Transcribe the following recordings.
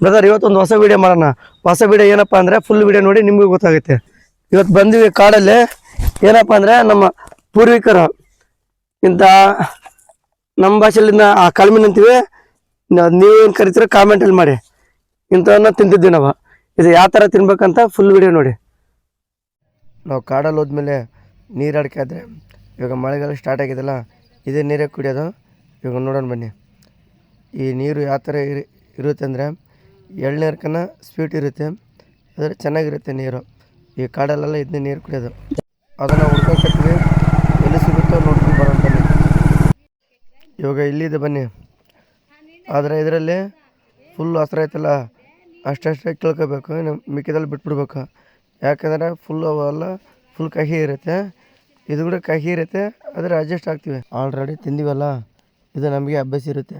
Brother ಇವತ್ತೊಂದು ಹೊಸ video ಮಾಡೋಣ. ಹೊಸ ವಿಡಿಯೋ ಏನಪ್ಪ ಅಂದರೆ ಫುಲ್ ವಿಡಿಯೋ ನೋಡಿ ನಿಮಗೂ ಗೊತ್ತಾಗುತ್ತೆ. ಇವತ್ತು ಬಂದಿವಿ ಕಾಡಲ್ಲಿ. ಏನಪ್ಪ ಅಂದರೆ ನಮ್ಮ ಪೂರ್ವಿಕರು. ಇಂಥ ನಮ್ಮ ಭಾಷೆಲಿಂದ ಆ ಕಲ್ಮಿನ ಅಂತೀವಿ. ನೀವೇನು ಕರಿತೀರ ಕಾಮೆಂಟಲ್ಲಿ ಮಾಡಿ. ಇಂಥವನ್ನ ತಿಂತಿದ್ವಿ ನಾವು. ಇದು ಯಾವ ಥರ ತಿನ್ಬೇಕಂತ ಫುಲ್ ವಿಡಿಯೋ ನೋಡಿ. ನಾವು ಕಾಡಲ್ಲಿ ಹೋದ್ಮೇಲೆ ನೀರು ಅಡ್ಕಾದ್ರೆ ಇವಾಗ ಮಳೆಗಾಲ ಸ್ಟಾರ್ಟ್ ಆಗಿದೆಲ್ಲ, ಇದೇ ನೀರೇ ಕುಡಿಯೋದು. ಇವಾಗ ನೋಡೋಣ ಬನ್ನಿ. ಈ ನೀರು ಯಾವ ಥರ ಇರು, ಇರುತ್ತೆ ಅಂದರೆ ಎಳ್ನೀರ್ಕನ್ನ ಸ್ವೀಟ್ ಇರುತ್ತೆ. ಆದರೆ ಚೆನ್ನಾಗಿರುತ್ತೆ ನೀರು. ಈ ಕಾಡಲ್ಲೆಲ್ಲ ಇದನ್ನೇ ನೀರು ಕುಡಿಯೋದು. ಅದನ್ನು ಹುಡ್ಕೊಳ್ತೀವಿ ಎಲ್ಲಿ ಸಿಗುತ್ತೋ ನೋಡ್ಕೊಂಡು ಬರೋಣ ಬನ್ನಿ. ಇವಾಗ ಇಲ್ಲಿದೆ ಬನ್ನಿ. ಆದರೆ ಇದರಲ್ಲಿ ಫುಲ್ ಹಸ್ರ ಐತಲ್ಲ, ಅಷ್ಟಷ್ಟೇ ಕೇಳ್ಕೋಬೇಕು. ಇನ್ನು ಮಿಕ್ಕಿದಲ್ಲಿ ಬಿಟ್ಬಿಡ್ಬೇಕು. ಯಾಕಂದರೆ ಫುಲ್ ಅವೆಲ್ಲ ಫುಲ್ ಕಹಿ ಇರುತ್ತೆ. ಇದು ಕೂಡ ಕಹಿ ಇರುತ್ತೆ. ಆದರೆ ಅಡ್ಜಸ್ಟ್ ಆಗ್ತೀವಿ. ಆಲ್ರೆಡಿ ತಿಂದಿವಲ್ಲ, ಇದು ನಮಗೆ ಅಭ್ಯಾಸ ಇರುತ್ತೆ.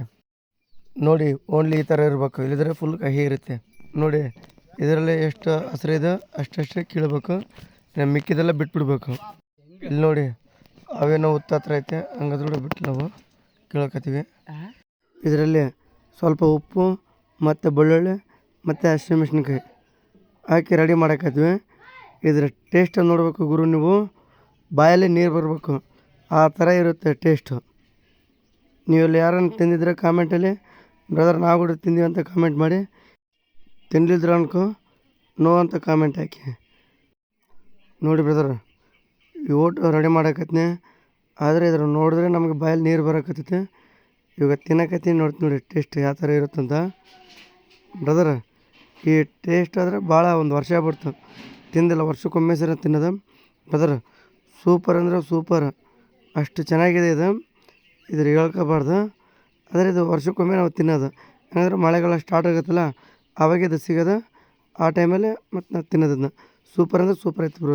ನೋಡಿ ಓನ್ಲಿ ಈ ಥರ ಇರಬೇಕು. ಇಲ್ಲದ್ರೆ ಫುಲ್ ಕಹಿ ಇರುತ್ತೆ. ನೋಡಿ, ಇದರಲ್ಲಿ ಎಷ್ಟು ಹಸಿರಿದೆ ಅಷ್ಟಷ್ಟೇ ಕೀಳಬೇಕು. ಮಿಕ್ಕಿದೆಲ್ಲ ಬಿಟ್ಬಿಡ್ಬೇಕು. ಇಲ್ಲಿ ನೋಡಿ, ಅವೇನೋ ಉತ್ತ ಹತ್ರ ಐತೆ ಹಂಗಾದ್ರೂ ಬಿಟ್ಟು ನಾವು ಕೇಳಕತ್ತೀವಿ. ಇದರಲ್ಲಿ ಸ್ವಲ್ಪ ಉಪ್ಪು, ಮತ್ತು ಬೆಳ್ಳುಳ್ಳಿ, ಮತ್ತು ಹಸಿಮೆಣ್ಸಿನ್ಕಾಯಿ ಹಾಕಿ ರೆಡಿ ಮಾಡೋಕತ್ತೀವಿ. ಇದರ ಟೇಸ್ಟ್ ನೋಡಬೇಕು ಗುರು ನೀವು. ಬಾಯಲ್ಲಿ ನೀರು ಬರಬೇಕು. ಆ ಥರ ಇರುತ್ತೆ ಟೇಸ್ಟು ನೀವು ಇಲ್ಲಿ ಯಾರನ್ನು ತಿಂದಿದ್ರೆ ಕಾಮೆಂಟಲ್ಲಿ ಬ್ರದರ್ ನಾವು ಕೂಡ ತಿಂದೀವಿ ಅಂತ ಕಾಮೆಂಟ್ ಮಾಡಿ. ತಿನ್ನಲಿದ್ರೆ ಅನ್ಕೊ ನೋ ಅಂತ ಕಾಮೆಂಟ್ ಹಾಕಿ. ನೋಡಿ ಬ್ರದರ್ ಈ ಓಟು ರೆಡಿ ಮಾಡಕತ್ತೆ ಆದರೆ ಇದ್ರ ನೋಡಿದ್ರೆ ನಮಗೆ ಬಾಯಲ್ಲಿ ನೀರು ಬರಕತ್ತೈತೆ. ಇವಾಗ ತಿನ್ನಕತ್ತೀನಿ ನೋಡ್ತೀನಿ ನೋಡಿ ಟೇಸ್ಟ್ ಯಾವ ಥರ ಇರುತ್ತಂತ. ಬ್ರದರ್ ಈ ಟೇಸ್ಟ್ ಆದರೆ ಭಾಳ ಒಂದು ವರ್ಷ ಬಿಡ್ತು ತಿಂದಿಲ್ಲ, ವರ್ಷಕ್ಕೊಮ್ಮೆ ಸರಿ ತಿನ್ನೋದು. ಬ್ರದರ್ ಸೂಪರ್ ಅಂದರೆ ಸೂಪರ್ ಅಷ್ಟು ಚೆನ್ನಾಗಿದೆ ಇದು. ಇದ್ರ ಹೇಳ್ಕೋಬಾರ್ದು. ಆದರೆ ಇದು ವರ್ಷಕ್ಕೊಮ್ಮೆ ನಾವು ತಿನ್ನೋದು. ಏನಂದ್ರೆ ಮಳೆಗಾಲ ಸ್ಟಾರ್ಟ್ ಆಗುತ್ತಲ್ಲ ಆವಾಗ ಇದು ಸಿಗೋದು. ಆ ಟೈಮಲ್ಲಿ ಮತ್ತು ನಾವು ತಿನ್ನೋದನ್ನ. ಸೂಪರ್ ಅಂದರೆ ಸೂಪರ್ ಐತೆ ಬರೋದು